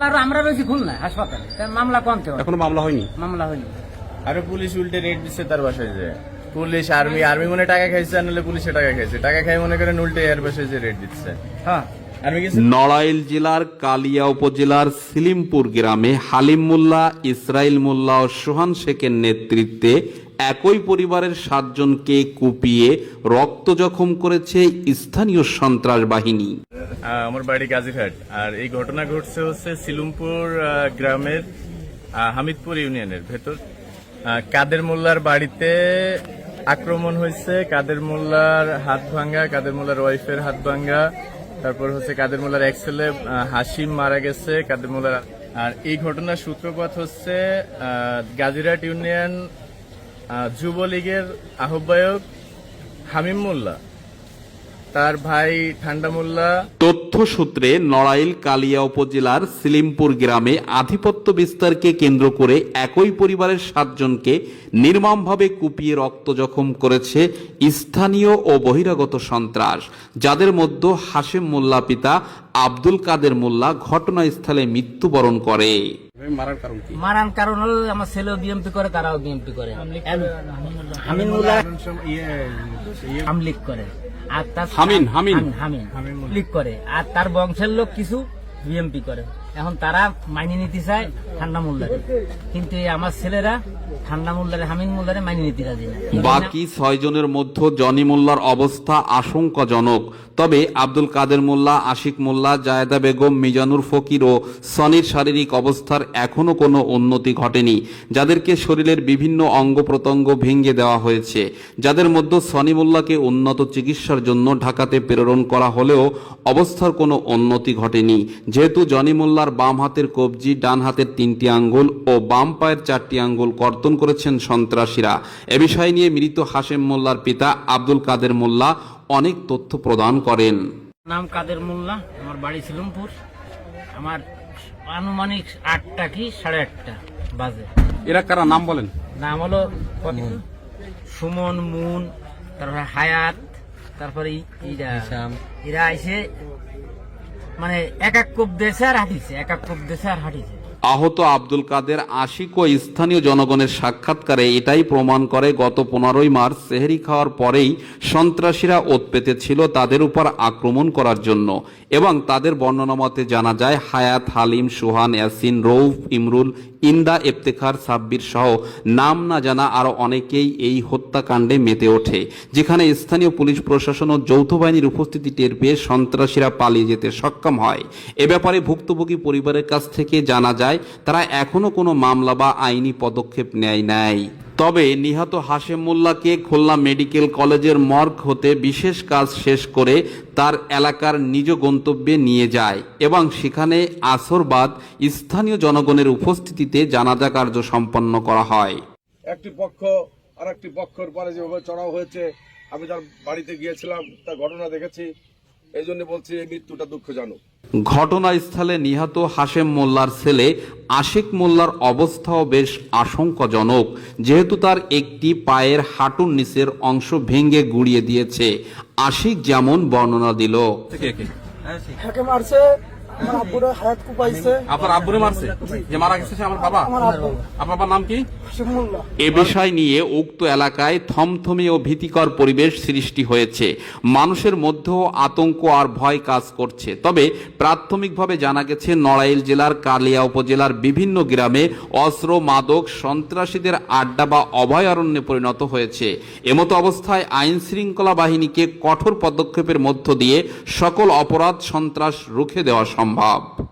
আর আমরা রয়েছি খুলনা হাসপাতালে। মামলা কমতে এখনও মামলা হয়নি? মামলা হয়নি। আরও পুলিশ উল্টে রেড দিচ্ছে তার বাসায় যে। পুলিশ আর্মি আর্মি মনে টাকা খাইছে আর নাহলে পুলিশে টাকা খাইছে। টাকা খাই মনে করেন উল্টে এর বাসায় যে রেড দিচ্ছে। হ্যাঁ। নড়াইল জেলার কালিয়া উপজেলার সিলিমপুর গ্রামে হালিম মোল্লা ইসরাইল মোল্লা ও সোহান শেখের নেতৃত্বে একই পরিবারের সাতজনকে কুপিয়ে রক্ত জখম করেছে স্থানীয় সন্ত্রাস বাহিনী আমার বাড়ি গাজীরহাট। আর এই ঘটনা ঘটছে হচ্ছে সিলুমপুর গ্রামের হামিদপুর ইউনিয়নের ভেতর। আহ, কাদের মোল্লার বাড়িতে আক্রমণ হয়েছে কাদের মোল্লার হাত ভাঙ্গা কাদের মোল্লার ওয়াইফের হাত ভাঙ্গা তারপর হচ্ছে কাদের মোল্লার এক ছেলে হাসিম মারা গেছে। কাদের মোল্লার আর এই ঘটনার সূত্রপাত হচ্ছে গাজিরাট ইউনিয়ন যুবলীগের আহ্বায়ক হামিম মোল্লা। তার ভাই ঠান্ডা মোল্লা। তথ্য সূত্রে নড়াইল কালিয়া উপজেলার সিলিমপুর গ্রামে আধিপত্য বিস্তারকে কেন্দ্র করে একই পরিবারের সাতজনকে নির্মমভাবে কুপিয়ে রক্ত জখম করেছে স্থানীয় ও বহিরাগত সন্ত্রাস যাদের মধ্যে হাশেম মোল্লা পিতা আব্দুল কাদের মোল্লা ঘটনাস্থলে মৃত্যুবরণ করে। মারার কারণ মারান কারণ হলো আমার ছেলেও বিএমপি করে তারাও বিএমপি করে। হামিনুল্লাহ আমলিক করে। আর তার হামিন, হামিন। হামিন ক্লিক করে। আর তার বংশের লোক কিছু বিএমপি করে। এখন তারা মাইনে নিতে চায় ঠান্ডা মোল্লারে। কিন্তু আমার ছেলেরা ঠান্ডা মোল্লারে হামিন মোল্লারে মাইনে নিতে রাজি না। বাকি ছয়জনের মধ্যে জনি মোল্লার অবস্থা আশঙ্কাজনক। তবে আব্দুল কাদের মোল্লা, আশিক মোল্লা, জায়দা বেগম, মিজানুর ফকির ও সনির শারীরিক অবস্থার এখনও কোনো উন্নতি ঘটেনি, যাদেরকে শরীরের বিভিন্ন অঙ্গ প্রত্যঙ্গ ভেঙে দেওয়া হয়েছে। যাদের মধ্যে সনি মোল্লাকে উন্নত চিকিৎসার জন্য ঢাকাতে প্রেরণ করা হলেও অবস্থার কোনো উন্নতি ঘটেনি। যেহেতু জনি মোল্লার বাম হাতের কবজি ডান হাতের তিনটি আঙ্গুল ও বাম পায়ের চারটি আঙ্গুল কর্তন করেছেন সন্ত্রাসীরা। এ বিষয় নিয়ে মৃত হাশেম মোল্লার পিতা আব্দুল কাদের মোল্লা অনেক তথ্য প্রদান করেন। নাম কাদের মোল্লা? আমার বাড়ি সিলমপুর আমার আনুমানিক আটটা কি সাড়ে আটটা বাজে। এরা কারা? নাম বলেন। নাম হলো সুমন মুন তারপরে হায়াত তারপরে ইরা। এরা আইসে মানে এক এক কোপ দেশে আর হাঁটিছে এক এক কোপ দেশে আর হাঁটিছে। আহত আব্দুল কাদের আশিক ও স্থানীয় জনগণের সাক্ষাৎকারে এটাই প্রমাণ করে, গত পনেরোই মার্চ সেহেরি খাওয়ার পরেই সন্ত্রাসীরা ওত পেতেছিল তাদের উপর আক্রমণ করার জন্য এবং তাদের বর্ণনা মতে জানা যায়, হায়াত, হালিম, সুহান, ইয়াসিন, রৌফ, ইমরুল, ইন্দা, ইফতেখার, সাব্বির সহ নাম না জানা আরও অনেকেই এই হত্যাকাণ্ডে মেতে ওঠে, যেখানে স্থানীয় পুলিশ প্রশাসন ও যৌথ বাহিনীর উপস্থিতি টের পেয়ে সন্ত্রাসীরা পালিয়ে যেতে সক্ষম হয়। এ ব্যাপারে ভুক্তভোগী পরিবারের কাছ থেকে জানা যায় তারা এখনও কোনো মামলা বা আইনি পদক্ষেপ নেয় নাই। তবে নিহত হাশেম মোল্লাকে খুলনা মেডিকেল কলেজের মর্গ হতে বিশেষ কাজ শেষ করে তার এলাকার নিজ গন্তব্যে নিয়ে যায় এবং সেখানে আসরবাদ স্থানীয় জনগণের উপস্থিতিতে জানাজা কার্য সম্পন্ন করা হয়। একটি পক্ষ আর একটি পক্ষের পরে যেভাবে চড়াও হয়েছে, আমি তার বাড়িতে গিয়েছিলাম, তার ঘটনা দেখেছি। এই জন্য বলছি এই মৃত্যুটা দুঃখজনক। ঘটনাস্থলে নিহত হাশেম মোল্লার ছেলে আশিক মোল্লার অবস্থাও বেশ আশঙ্কাজনক। যেহেতু তার একটি পায়ের হাঁটুর নিচের অংশ ভেঙে গুঁড়িয়ে দিয়েছে। আশিক যেমন বর্ণনা দিল। হাকে মারছে আমার আব্বুরে হায়াত কুপাইছে। আপনার আব্বুরে মারছে? যে মারা গেছে সে আমার বাবা? আমার আব্বু। আপনার বাবার নাম কি? এ বিষয় নিয়ে উক্ত এলাকায় থমথমে ও ভীতিকর পরিবেশ সৃষ্টি হয়েছে। মানুষের মধ্যেও আতঙ্ক আর ভয় কাজ করছে। তবে প্রাথমিকভাবে জানা গেছে নড়াইল জেলার কালিয়া উপজেলার বিভিন্ন গ্রামে অস্ত্র মাদক সন্ত্রাসীদের আড্ডা বা অভয়ারণ্যে পরিণত হয়েছে। এমতো অবস্থায় আইন শৃঙ্খলা বাহিনীকে কঠোর পদক্ষেপের মধ্য দিয়ে সকল অপরাধ সন্ত্রাস রুখে দেওয়া সম্ভব